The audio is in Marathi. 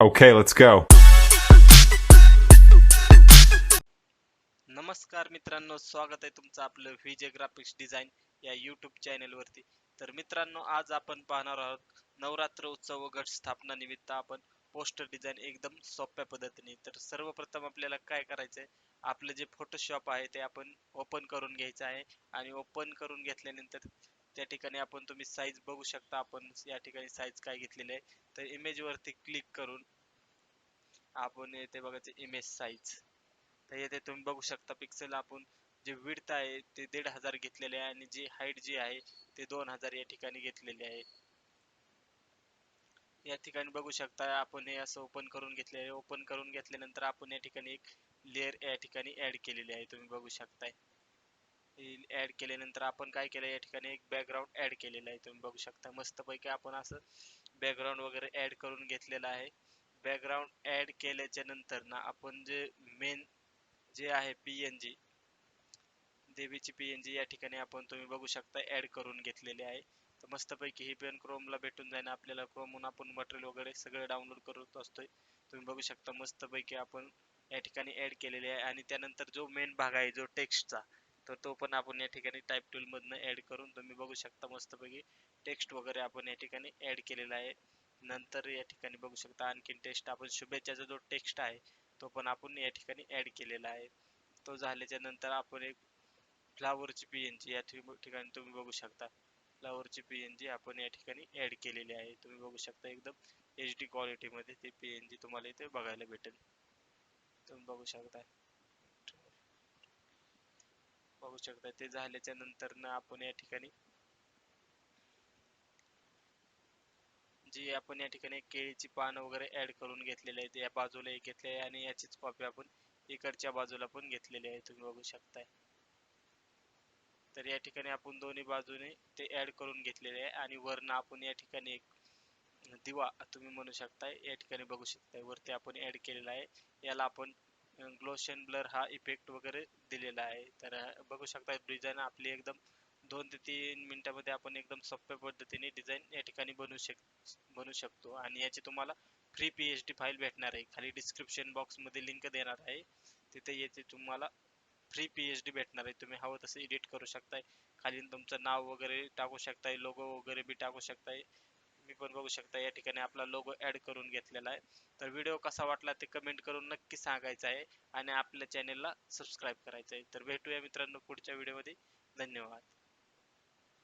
Okay, let's go. नमस्कार मित्रांनो स्वागत आहे तुमचं आपलं विजय ग्राफिक्स डिझाईन या यूट्यूब चॅनेलवरती तर मित्रांनो आज आपण पाहणार आहोत नवरात्र उत्सव व घट स्थापना निमित्त आपण पोस्टर डिझाईन एकदम सोप्या पद्धतीने. तर सर्वप्रथम आपल्याला काय करायचंय? आपलं जे फोटोशॉप आहे ते आपण ओपन करून घ्यायचं आहे आणि ओपन करून घेतल्यानंतर त्या ठिकाणी आपण तुम्ही साईज बघू शकता. आपण या ठिकाणी साईज काय घेतलेली आहे. तर इमेज वरती क्लिक करून आपण येथे बघायचं इमेज साईज तर येथे तुम्ही बघू शकता पिक्सेल आपण जे विड्थ आहे ते दीड हजार घेतलेले आहे आणि जी हाईट जी आहे ते दोन हजार या ठिकाणी घेतलेले आहे. या ठिकाणी बघू शकता आपण हे असं ओपन करून घेतले आहे. ओपन करून घेतल्यानंतर आपण या ठिकाणी एक लेअर या ठिकाणी ऍड केलेली आहे. तुम्ही बघू शकताय. ऍड केल्यानंतर आपण काय केलं या ठिकाणी एक बॅकग्राऊंड ऍड केलेलं आहे. तुम्ही बघू शकता. मस्तपैकी आपण असं बॅकग्राऊंड वगैरे ऍड करून घेतलेलं आहे. बॅकग्राऊंड ऍड केल्याच्यानंतर ना आपण जे मेन जे आहे पीएनजी देवीची पीएनजी या ठिकाणी आपण तुम्ही बघू शकता ऍड करून घेतलेले आहे. तर मस्तपैकी ही पेन क्रोमला भेटून जाईल. आपल्याला क्रोमहून आपण मटेरियल वगैरे सगळं डाउनलोड करत असतोय. तुम्ही बघू शकता मस्तपैकी आपण या ठिकाणी ऍड केलेले आहे. आणि त्यानंतर जो मेन भाग आहे जो टेक्स्टचा तर तो पण आपण या ठिकाणी टाईप टूल मधनं ऍड करून तुम्ही बघू शकता मस्तपैकी. टेक्स्ट वगैरे आपण या ठिकाणी ऍड केलेला आहे. नंतर या ठिकाणी बघू शकता आणखीन टेक्स्ट आपण शुभेच्छाचा जो टेक्स्ट आहे तो पण आपण या ठिकाणी ऍड केलेला आहे. तो झाल्याच्यानंतर आपण एक फ्लावरची पीएनजी या ठिकाणी तुम्ही बघू शकता. फ्लावरची पीएनजी आपण या ठिकाणी ऍड केलेली आहे. तुम्ही बघू शकता एकदम एच डी क्वालिटी पी ते पीएनजी तुम्हाला इथे बघायला भेटेल. तुम्ही बघू शकता. पाहू शकता. ते झाल्याच्यानंतर ना आपण या ठिकाणी जी आपण या ठिकाणी केळीची पान वगैरे ऍड करून घेतलेले आहेत या बाजूला एक घेतले आहे आणि याचीच कॉपी आपण इकडच्या बाजूला पण घेतलेली आहे. तुम्ही बघू शकताय. तर या ठिकाणी आपण दोन्ही बाजूने ते ऍड करून घेतलेले आहे आणि वरनं आपण या ठिकाणी एक दिवा तुम्ही म्हणू शकताय या ठिकाणी बघू शकताय. वरती आपण ऍड केलेला आहे. याला आपण ग्लोशन ब्लर हा इफेक्ट वगैरे दिलेला आहे. तर बघू शकता डिझाईन आपली एकदम दोन ते तीन मिनिटामध्ये आपण एकदम सोप्या पद्धतीने डिझाईन या ठिकाणी बनवू शक बनवू शकतो. आणि याची तुम्हाला free P H D file भेटणार आहे. खाली डिस्क्रिप्शन बॉक्समध्ये लिंक देणार आहे. तिथे याची तुम्हाला फ्री पी एच डी भेटणार आहे. तुम्ही हवं तसं एडिट करू शकताय. खाली तुमचं नाव वगैरे टाकू शकताय. लोगो वगैरे बी टाकू शकताय. तुम्ही पण बघू शकता या ठिकाणी आपला लोगो ऍड करून घेतलेला आहे. तर व्हिडिओ कसा वाटला ते कमेंट करून नक्की सांगायचं आहे आणि आपल्या चॅनेलला सबस्क्राईब करायचं आहे. तर भेटूया मित्रांनो पुढच्या व्हिडिओमध्ये धन्यवाद.